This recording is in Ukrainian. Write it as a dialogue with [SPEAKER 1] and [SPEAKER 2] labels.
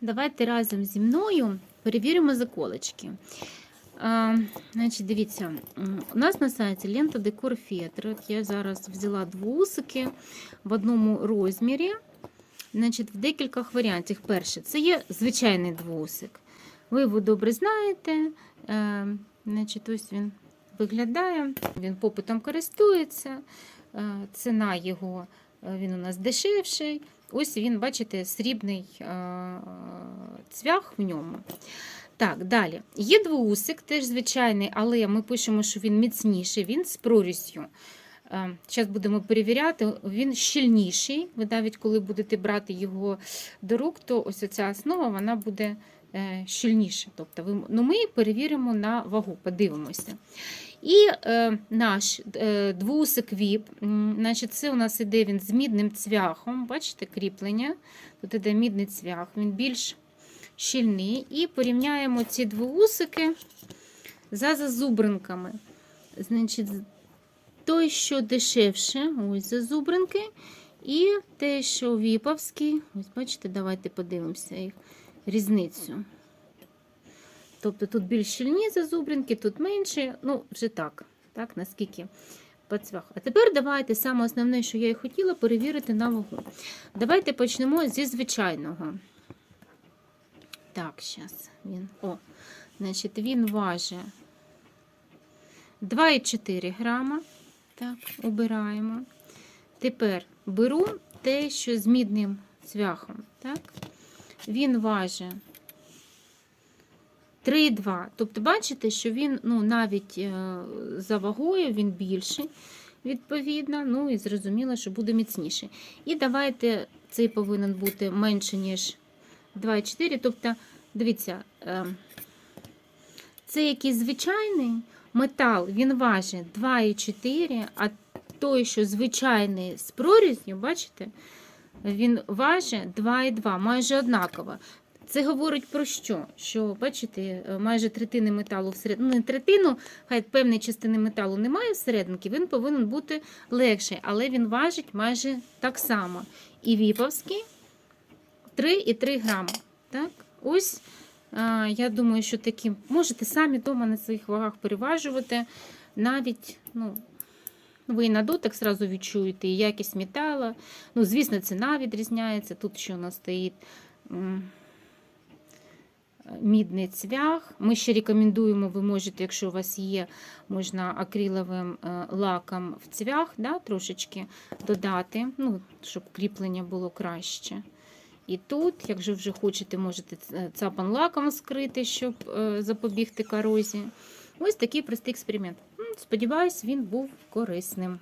[SPEAKER 1] Давайте разом зі мною перевіримо заколочки. А, значить, дивіться, у нас на сайті лента Декор Фетр. Я зараз взяла двусики в одному розмірі. Значить, в декількох варіантах. Перше, це є звичайний двусик. Ви його добре знаєте. Е, значить, ось він виглядає, він попитом користується. Е, ціна його він у нас дешевший. Ось він, бачите, срібний е, цвях в ньому. Так, далі. Є двоусик, теж звичайний, але ми пишемо, що він міцніший, він з прорізью. Зараз будемо перевіряти, він щільніший. Ви навіть коли будете брати його до рук, то ось ця основа вона буде е, щільніша. Тобто ну, ми перевіримо на вагу, подивимося. І е, наш е, двусик віп, значить, це у нас іде він з мідним цвяхом. Бачите, кріплення. Тут іде мідний цвях, він більш щільний. І порівняємо ці двоусики за зазубринками. Значить, той, що дешевше, ось зазубринки, і те, що віповський, ось бачите, давайте подивимося їх різницю. Тобто тут більш щільні зазубринки, тут менше, ну, вже так, так, наскільки по цвях. А тепер давайте саме основне, що я і хотіла, перевірити на вагу. Давайте почнемо зі звичайного. Так, зараз він. О, значить, він важить 2,4 грама. Так, обираємо. Тепер беру те, що з мідним цвяхом. Так? Він важить 3,2. Тобто, бачите, що він ну, навіть е, за вагою він більший, відповідно. Ну і зрозуміло, що буде міцніший. І давайте цей повинен бути менше, ніж 2,4. Тобто, дивіться, е, це якийсь звичайний метал, він важить 2,4, а той, що звичайний з прорізню, бачите, він важить 2,2, майже однаково. Це говорить про що? Що, бачите, майже третини металу всередині, ну не третину, хай певної частини металу немає всерединки, він повинен бути легший, але він важить майже так само. І віповський 3,3 грама. Так? Ось, я думаю, що таким можете самі вдома на своїх вагах переважувати. Навіть, ну, ви і на дотик зразу відчуєте, і якість металу. Ну, звісно, ціна відрізняється. Тут що у нас стоїть. Мідний цвях. Ми ще рекомендуємо, ви можете, якщо у вас є, можна акриловим е, лаком в цвях да, трошечки додати, ну, щоб кріплення було краще. І тут, якщо вже хочете, можете цапан лаком скрити, щоб е, запобігти корозії. Ось такий простий експеримент. Сподіваюсь, він був корисним.